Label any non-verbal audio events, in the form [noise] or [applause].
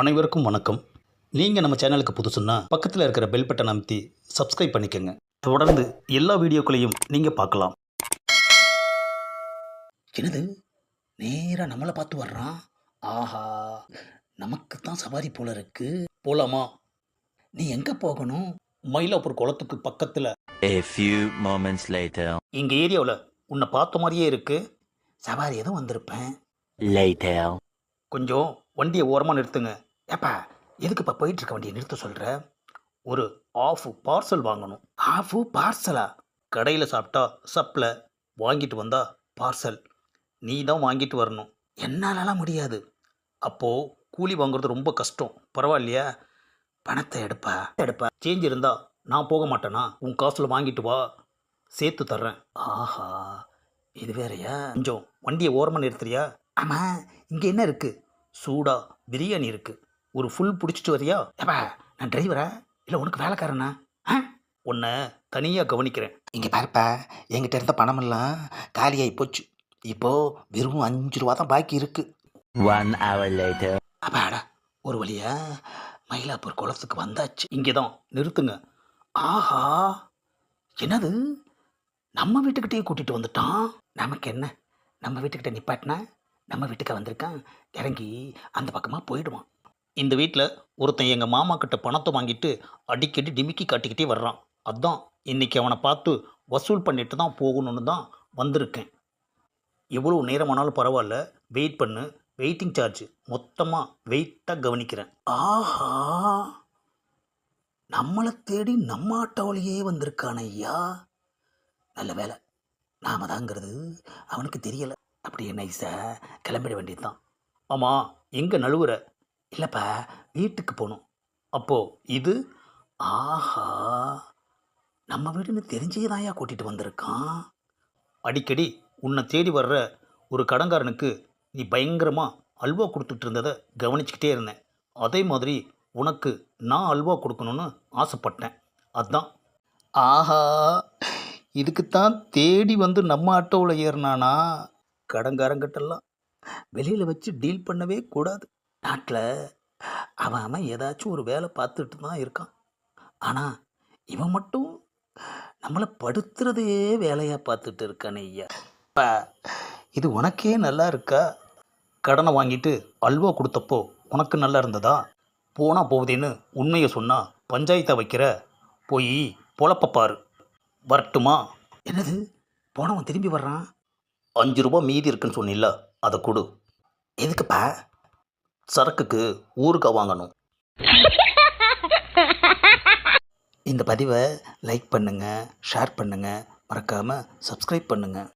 அனைவருக்கும் வணக்கம். நீங்கள் நம்ம சேனலுக்கு புதுசுன்னா பக்கத்தில் இருக்கிற பெல் பட்டன் அமைத்தி சப்ஸ்கிரைப் பண்ணிக்கோங்க. தொடர்ந்து எல்லா வீடியோக்களையும் நீங்கள் பார்க்கலாம். என்னது? நேராக நம்மளை பார்த்து வர்றான்? ஆஹா. நமக்கு தான் சவாரி போல இருக்கு. போலாமா? நீ எங்கே போகணும்? மயிலாப்பூர் குளத்துக்கு பக்கத்தில். A few moments later. எங்கள் ஏரியாவில் உன்னை பார்த்த மாதிரியே இருக்கு. சவாரி எதுவும் வந்திருப்பேன். Later. கொஞ்சம் வண்டியை ஓரமாக நிறுத்துங்க. ஏப்பா எதுக்குப்பா போயிட்டு இருக்க வண்டியை நிறுத்த சொல்கிற ஒரு ஆஃப் பார்சல் வாங்கணும். ஆஃபு பார்சலா கடையில் சாப்பிட்டா சப்பில் வாங்கிட்டு வந்தா பார்சல் நீ தான் வாங்கிட்டு வரணும். என்னாலலாம் முடியாது. அப்போது கூலி வாங்குறது ரொம்ப கஷ்டம். பரவாயில்லையா? பணத்தை எடுப்பா. எடுப்பா. சேஞ்ச் இருந்தா நான் போக மாட்டேனா? உன் காசில் வாங்கிட்டு வா. சேர்த்து தர்றேன். ஆஹா. இது வேறயா? கொஞ்சம் வண்டியை ஓரமாக நிறுத்துறியா? ஆமாம் இங்கே என்ன இருக்குது சூடா பிரியாணி இருக்குது ஒரு ஃபுல் பிடிச்சிட்டு வரியா? ஏப்பா நான் டிரைவரா இல்லை உனக்கு வேலைக்காரனா? ஆ? உன்னை தனியாக கவனிக்கிறேன். இங்கே பாருப்பா என்கிட்ட இருந்த பணமெல்லாம் காலியாகி போச்சு. இப்போது வெறும் அஞ்சு ரூபா தான் பாக்கி இருக்குது One hour later. அப்பாடா ஒரு வழியா மயிலாப்பூர் குளத்துக்கு வந்தாச்சு. இங்கே தான் நிறுத்துங்க. ஆஹா என்னது? நம்ம வீட்டுக்கிட்டே கூட்டிகிட்டு வந்துட்டான்? நமக்கு என்ன? நம்ம வீட்டுக்கிட்ட நிப்பாட்டினா? நம்ம வீட்டுக்கு வந்திருக்கான்? இறங்கி அந்த பக்கமாக போயிடுவான். இந்த வீட்டில் ஒருத்தன் எங்கள் மாமா கிட்ட பணத்தை வாங்கிட்டு அடிக்கடி டிமிக்கி காட்டிக்கிட்டே வர்றான். அதான் இன்னைக்கு அவனை பார்த்து வசூல் பண்ணிட்டு தான் போகணும்னு தான் வந்திருக்கேன். எவ்வளோ நேரமானாலும் பரவாயில்ல வெயிட் பண்ணு. வெயிட்டிங் சார்ஜ் மொத்தமாக வெயிட்டாக கவனிக்கிறேன். ஆஹா! நம்மளை தேடி நம்ம ஆட்டோவிலேயே வந்திருக்கான ஐயா. நல்ல வேலை. நாம தாங்கிறது அவனுக்கு தெரியலை. அப்படியே நைஸாக கிளம்பிட வேண்டியது தான் ஆமாம் எங்கே நழுவுற? இல்லைப்பா வீட்டுக்கு போகணும். அப்போது இது ஆஹா நம்ம வீடுன்னு தெரிஞ்சேதாயா கூட்டிகிட்டு வந்திருக்கான். அடிக்கடி உன்னை தேடி வர்ற ஒரு கடங்காரனுக்கு நீ பயங்கரமாக அல்வா கொடுத்துட்டு இருந்ததை கவனிச்சுக்கிட்டே இருந்தேன். அதே மாதிரி உனக்கு நான் அல்வா கொடுக்கணும்னு ஆசைப்பட்டேன். அதுதான் ஆஹா இதுக்குத்தான் தேடி வந்து நம்ம ஆட்டோவில் ஏறினானா? கடங்காரங்கிட்டெல்லாம் வெளியில் வச்சு டீல் பண்ணவே கூடாது. நாட்டில் அவன் அவன் ஏதாச்சும் ஒரு வேலை பார்த்துட்டு தான் இருக்கான். ஆனால் இவன் மட்டும் நம்மளை படுத்துறதே வேலையாக பார்த்துட்டு இருக்கானே ஐயா. அப்பா, இது உனக்கே நல்லா இருக்கா? கடனை வாங்கிட்டு அல்வா கொடுத்தப்போ உனக்கு நல்லா இருந்ததா? போனா போகுதேன்னு உண்மையை சொன்னா பஞ்சாயத்தை வைக்கிற போய் பொழப்ப பாரு. வரட்டுமா? என்னது? போனவன் திரும்பி வர்றான்? அஞ்சு ரூபா மீதி இருக்குன்னு சொன்னில்ல அதை கொடு. எதுக்குப்பா? சரக்குக்கு ஊறுகாய் வாங்கணும். [laughs] இந்த பதிவை லைக் பண்ணுங்கள் ஷேர் பண்ணுங்கள் மறக்காமல் சப்ஸ்கிரைப் பண்ணுங்கள்